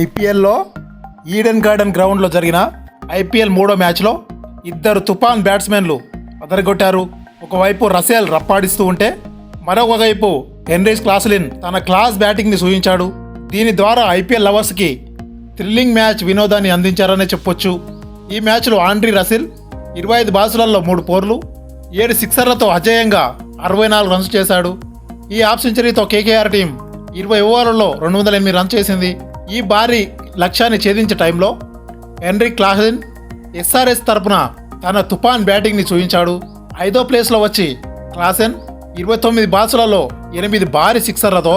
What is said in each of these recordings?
ఐపీఎల్లో Eden garden గ్రౌండ్లో జరిగిన ఐపీఎల్ మూడో మ్యాచ్లో ఇద్దరు తుఫాన్ బ్యాట్స్మెన్లు అదరగొట్టారు. ఒకవైపు రసేల్ రప్పాడిస్తూ ఉంటే మరొకవైపు హెన్రీస్ క్లాసులిన్ తన క్లాస్ బ్యాటింగ్ని సూచించాడు. దీని ద్వారా ఐపీఎల్ లవర్స్కి థ్రిల్లింగ్ మ్యాచ్ వినోదాన్ని అందించారనే చెప్పొచ్చు. ఈ మ్యాచ్లో ఆండ్రీ రసిల్ ఇరవై ఐదు బాసులలో మూడు పోర్లు ఏడు సిక్సర్లతో అజేయంగా అరవై నాలుగు రన్స్ చేశాడు. ఈ హాఫ్ సెంచరీతో కేకేఆర్ టీం ఇరవై ఓవర్లలో రెండు వందల ఎనిమిది రన్స్ చేసింది. ఈ భారీ లక్ష్యాన్ని ఛేదించే టైంలో హెన్రీ క్లాసిన్ ఎస్ఆర్ఎస్ తరపున తన తుఫాన్ బ్యాటింగ్ని చూపించాడు. ఐదో ప్లేస్లో వచ్చి క్లాసెన్ ఇరవై తొమ్మిది బాల్స్లలో ఎనిమిది భారీ సిక్సర్లతో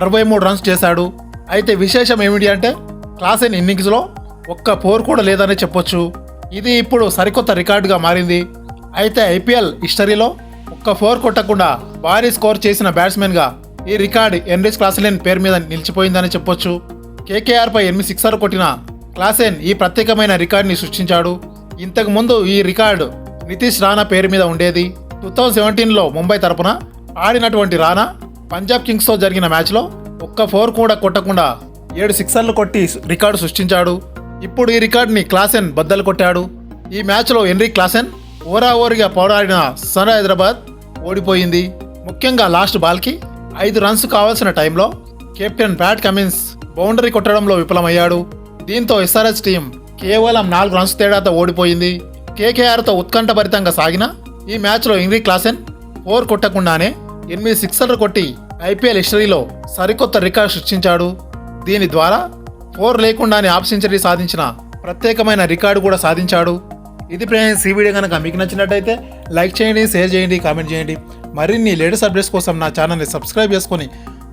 అరవై మూడు రన్స్ చేశాడు. అయితే విశేషం ఏమిటి అంటే క్లాసెన్ ఇన్నింగ్స్లో ఒక్క ఫోర్ కూడా లేదనే చెప్పొచ్చు. ఇది ఇప్పుడు సరికొత్త రికార్డుగా మారింది. అయితే ఐపీఎల్ హిస్టరీలో ఒక్క ఫోర్ కొట్టకుండా భారీ స్కోర్ చేసిన బ్యాట్స్మెన్గా ఈ రికార్డ్ ఎన్రిస్ క్లాసెన్ పేరు మీద నిలిచిపోయిందని చెప్పొచ్చు. కేకేఆర్ పై ఎనిమిది సిక్సర్ కొట్టిన క్లాసెన్ ఈ ప్రత్యేకమైన రికార్డుని సృష్టించాడు. ఇంతకుముందు ఈ రికార్డు నితీష్ రాణా పేరు మీద ఉండేది. టూ థౌజండ్ సెవెంటీన్లో ముంబై తరపున ఆడినటువంటి రాణా పంజాబ్ కింగ్స్తో జరిగిన మ్యాచ్లో ఒక్క ఫోర్ కూడా కొట్టకుండా ఏడు సిక్సర్లు కొట్టి రికార్డు సృష్టించాడు. ఇప్పుడు ఈ రికార్డుని క్లాసెన్ బద్దలు కొట్టాడు. ఈ మ్యాచ్లో ఎన్రీ క్లాసెన్ ఓరా ఓరిగా పోరాడిన సన్ హైదరాబాద్ ఓడిపోయింది. ముఖ్యంగా లాస్ట్ బాల్కి ఐదు రన్స్ కావాల్సిన టైంలో కెప్టెన్ ప్యాట్ కమిన్స్ బౌండరీ కొట్టడంలో విఫలమయ్యాడు. దీంతో ఎస్ఆర్ఎస్ టీం కేవలం నాలుగు రన్స్ తేడాతో ఓడిపోయింది. కేకేఆర్తో ఉత్కంఠభరితంగా సాగిన ఈ మ్యాచ్లో ఇంగ్రీ క్లాసెన్ ఫోర్ కొట్టకుండానే ఎనిమిది సిక్సర్లు కొట్టి ఐపీఎల్ హిస్టరీలో సరికొత్త రికార్డు సృష్టించాడు. దీని ద్వారా ఫోర్ లేకుండానే హాఫ్ సెంచరీ సాధించిన ప్రత్యేకమైన రికార్డు కూడా సాధించాడు. ఇది ఫ్రెండ్స్ ఈ వీడియో కనుక మీకు నచ్చినట్టయితే లైక్ చేయండి షేర్ చేయండి కామెంట్ చేయండి. మరిన్ని లేటెస్ట్ అప్డేట్స్ కోసం నా ఛానల్ని సబ్స్క్రైబ్ చేసుకొని